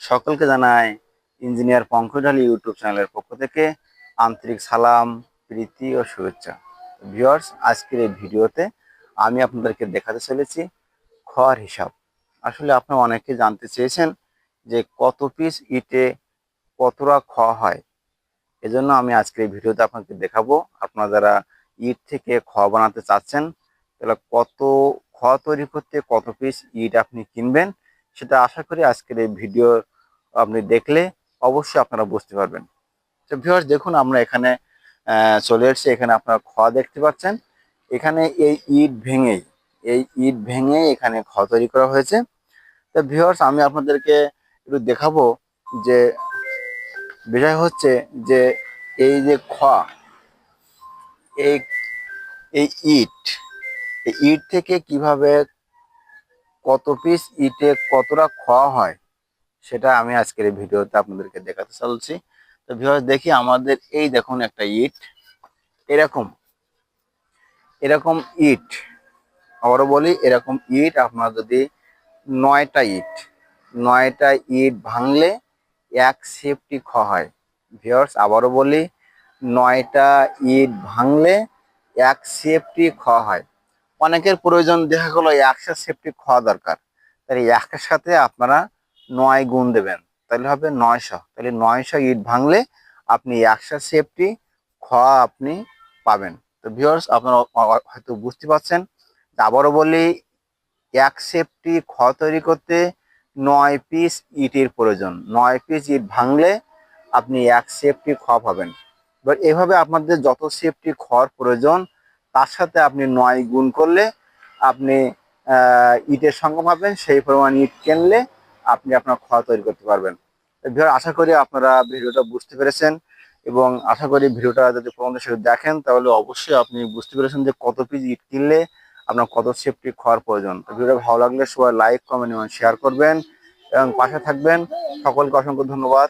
সকলকে জানায় engineer পঙ্কজালি YouTube চ্যানেলের পক্ষ থেকে আন্তরিক সালাম, প্রীতি ও শুভেচ্ছা। ভিউয়ার্স আজকের এই ভিডিওতে আমি আপনাদেরকে দেখাতে চলেছি খড় হিসাব। আসলে আপনারা অনেকে জানতে চেয়েছেন যে কত পিস ইটে কতটা খ হয়। এজন্য আমি আজকের এই ভিডিওতে আপনাকে দেখাবো আপনারা যারা ইট থেকে খ বানাতে চাচ্ছেন তাহলে কত খ তৈরি করতে, কত পিস ইট আপনি কিনবেন সেটা আশা করি আজকের এই ভিডিও আপনি দেখলে অবশ্যই আপনারা বুঝতে পারবেন। তো ভিউয়ার্স দেখুন আমরা এখানে চলে এসেছি। এখানে আপনারা খ দেখতে পাচ্ছেন। এখানে এই ইট ভেঙেই, এই ইট ভেঙে এখানে খ তৈরি করা হয়েছে। তো ভিউয়ার্স আমি আপনাদেরকে একটু দেখাবো যে বিষয় হচ্ছে যে এই যে খ এই এই ইট এই ইট থেকে কীভাবে কত পিস ইটে কতটা খোয়া হয়, সেটা আমি আজকের এই ভিডিওতে আপনাদেরকে দেখাতে চলছি। তো ভিউয়ার্স দেখি আমাদের এই দেখুন একটা ইট এরকম এরকম ইট আবারও বলি, এরকম ইট আপনার যদি নয়টা ইট নয়টা ইট ভাঙলে এক সেফটি খ হয়। ভিউয়ার্স আবারও বলি, নয়টা ইট ভাঙলে এক সেফটি খ হয়। অনেকের প্রয়োজন দেখা গেলো একশো সেফটি খাওয়া দরকার। তাহলে একটার সাথে আপনারা নয় গুণ দেবেন। তাহলে হবে নয়শো। তাহলে নয়শো ইট ভাঙলে আপনি একশো সেফটি খাওয়া আপনি পাবেন। তো ভিউয়ার্স আপনারা হয়তো বুঝতে পারছেন আবারও বলি, এক সেফটি খ তৈরি করতে নয় পিস ইটের প্রয়োজন। নয় পিস ইট ভাঙলে আপনি এক সেফটি খ পাবেন। এবার এভাবে আপনাদের যত সেফটি খর প্রয়োজন তার সাথে আপনি নয় গুণ করলে আপনি ইটের সংখ্যা পাবেন সেই পরিমাণ ইট কিনলে আপনি আপনার খাওয়া তৈরি করতে পারবেন। আশা করি আপনারা ভিডিওটা বুঝতে পেরেছেন এবং আশা করি ভিডিওটা যদি পর্যন্ত সেটা দেখেন, তাহলে অবশ্যই আপনি বুঝতে পেরেছেন যে কত পিস ইট কিনলে আপনার কত সেফটি খাওয়ার প্রয়োজন। ভিডিওটা ভালো লাগলে সবাই লাইক কমেন্ট এবং শেয়ার করবেন এবং পাশে থাকবেন। সকলকে অসংখ্য ধন্যবাদ।